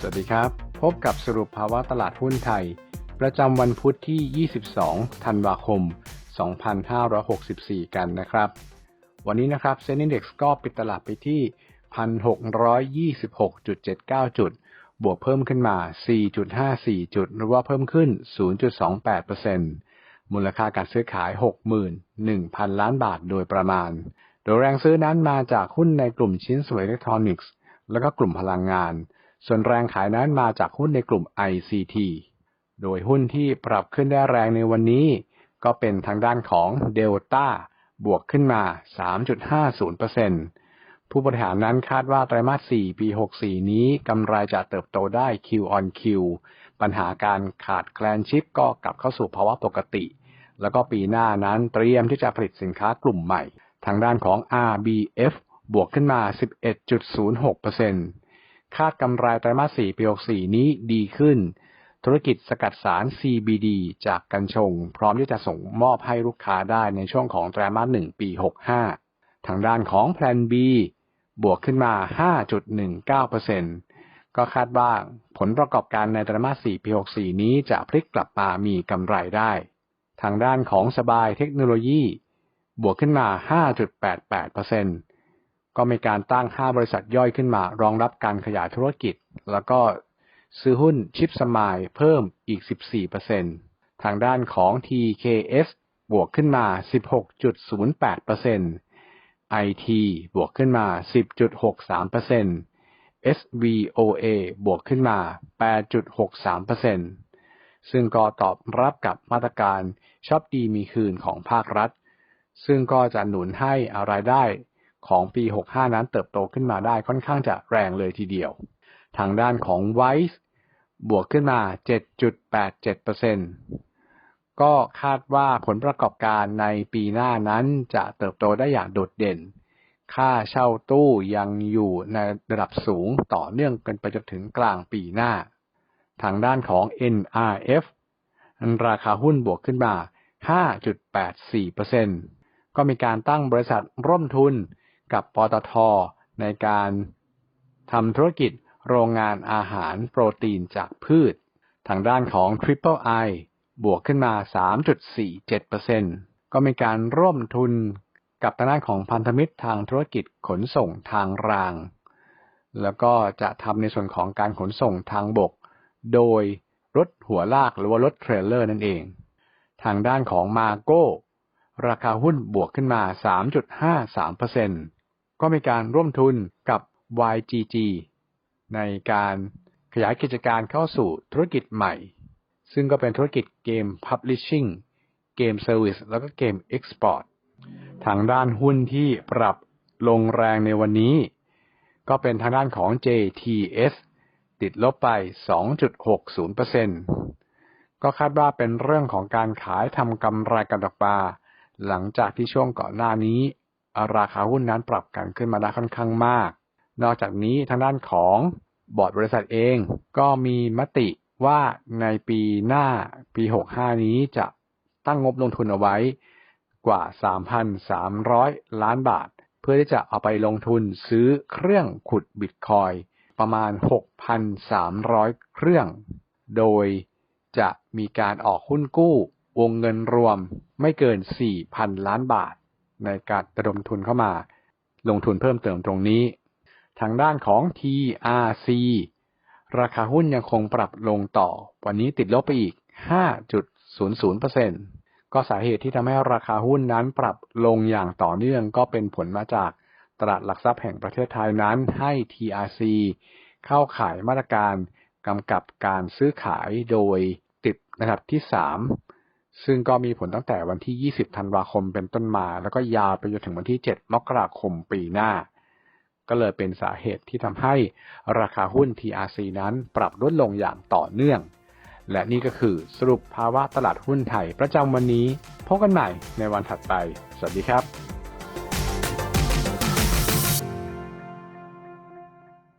สวัสดีครับ พบกับสรุปภาวะตลาดหุ้นไทย ประจำวันพุทธที่ 22 ธันวาคม 2564 กันนะครับ วันนี้นะครับเซ็นดี x ก็ปิดตลาดไปที่ 1,626.79 จุด บวกเพิ่มขึ้นมา 4.54 จุด หรือว่าเพิ่มขึ้น 0.28%มูลค่าการซื้อขาย 61,000 ล้านบาทโดยประมาณ โดยแรงซื้อนั้นมาจากหุ้นในกลุ่มชิ้นส่วนอิเล็กทรอนิกส์ และก็กลุ่มพลังงาน ส่วนแรงขายนั้นมาจากหุ้นในกลุ่ม ICT โดยหุ้นที่ปรับขึ้นได้แรงในวันนี้ ก็เป็นทางด้านของ Delta บวกขึ้นมา 3.50%ผู้บริหารนั้นคาดว่าไตรมาส 4 ปี 64 นี้กำไรจะเติบโตได้ Q on Q ปัญหาการขาดแคลนชิปก็กลับเข้าสู่ภาวะปกติ แล้วก็ปีหน้านั้นเตรียมที่จะผลิตสินค้ากลุ่มใหม่ ทางด้านของ RBF บวกขึ้นมา 11.06% คาดกำไรไตรมาส 4 ปี 64 นี้ดีขึ้น ธุรกิจสกัดสาร CBD จากกัญชง พร้อมที่จะส่งมอบให้ลูกค้าได้ในช่วงของไตรมาส 1 ปี 65 ทางด้านของ Plan B บวกขึ้นมา 5.19%ก็คาดว่าผลประกอบการในไตรมาส 4 ปี 64 นี้จะพลิกกลับมามีกำไรได้ ทางด้านของสบายเทคโนโลยี บวกขึ้นมา 5.88% ก็มีการตั้ง 5 บริษัทย่อยขึ้นมา รองรับการขยายธุรกิจ แล้วก็ซื้อหุ้นชิปสมายเพิ่มอีก 14%ทางด้านของ TKS บวกขึ้นมา 16.08% IT บวกขึ้นมา 10.63% SVOA บวกขึ้นมา 8.63%ซึ่งก็ตอบรับกับมาตรการชอบดีมีคืนของภาครัฐ ซึ่งก็จะหนุนให้รายได้ ของปี 65 นั้นเติบโตขึ้นมาได้ค่อนข้างจะแรงเลยทีเดียว ทางด้านของ Wise บวกขึ้นมา 7.87%ก็คาดว่าผลประกอบการในปีหน้านั้นจะเติบโตได้อย่างโดดเด่น ค่าเช่าตู้ยังอยู่ในระดับสูงต่อเนื่องกันไปจนถึงกลางปีหน้า ทางด้านของ NRF ราคาหุ้นบวกขึ้นมา 5.84%ก็มีการตั้งบริษัทร่วมทุน กับปตท ในการทำธุรกิจโรงงานอาหารโปรตีนจากพืช ทางด้านของ Triple I บวกขึ้นมา 3.47%ก็มีการร่วมทุนกับทางด้านของพันธมิตรทางธุรกิจขนส่งทางราง แล้วก็จะทำในส่วนของการขนส่งทางบก โดยรถหัวลากหรือว่ารถเทรลเลอร์นั่นเอง ทางด้านของมาโก้ราคาหุ้นบวกขึ้นมา 3.53% ก็มีการร่วมทุนกับ YGG ในการขยายกิจการเข้าสู่ธุรกิจใหม่ ซึ่งก็เป็นธุรกิจเกม Publishing เกม Service แล้วก็เกม Export ทางด้านหุ้นที่ปรับลงแรงในวันนี้ ก็เป็นทางด้านของ JTS ติดลบไป 2.60%ก็คาดว่าเป็นเรื่องของการขายทำกำไรกันดอกปลาหลังจากที่ช่วงก่อนหน้านี้ ราคาหุ้นนั้นปรับกันขึ้นมาได้ค่อนข้างมาก นอกจากนี้ทางด้านของบอร์ดบริษัทเองก็มีมติว่าในปีหน้าปี 65 นี้จะตั้งงบลงทุนเอาไว้กว่า 3,300 ล้านบาท เพื่อที่จะเอาไปลงทุนซื้อเครื่องขุดบิตคอยประมาณ 6,300 เครื่อง โดยจะมีการออกหุ้นกู้วงเงินรวมไม่เกิน 4,000 ล้านบาท ในการระดมทุนเข้ามา ลงทุนเพิ่มเติมตรงนี้ ทางด้านของ TRC ราคาหุ้นยังคงปรับลงต่อ วันนี้ติดลบไปอีก 5.00%ก็สาเหตุที่ทำให้ราคาหุ้นนั้นปรับลงอย่างต่อเนื่องก็เป็นผลมาจากตลาดหลักทรัพย์แห่งประเทศไทยนั้นให้ TRC เข้าขายมาตรการกำกับการซื้อขายโดยติดระดับที่ 3 ซึ่งก็มีผลตั้งแต่วันที่ 20 ธันวาคมเป็นต้นมา แล้วก็ยาวไปจนถึงวันที่ 7 มกราคมปีหน้า ก็เลยเป็นสาเหตุที่ทำให้ราคาหุ้น TRC นั้นปรับลดลงอย่างต่อเนื่อง และนี่ก็คือสรุปภาวะตลาดหุ้นไทยประจำวันนี้พบกันใหม่ในวันถัดไป สวัสดีครับ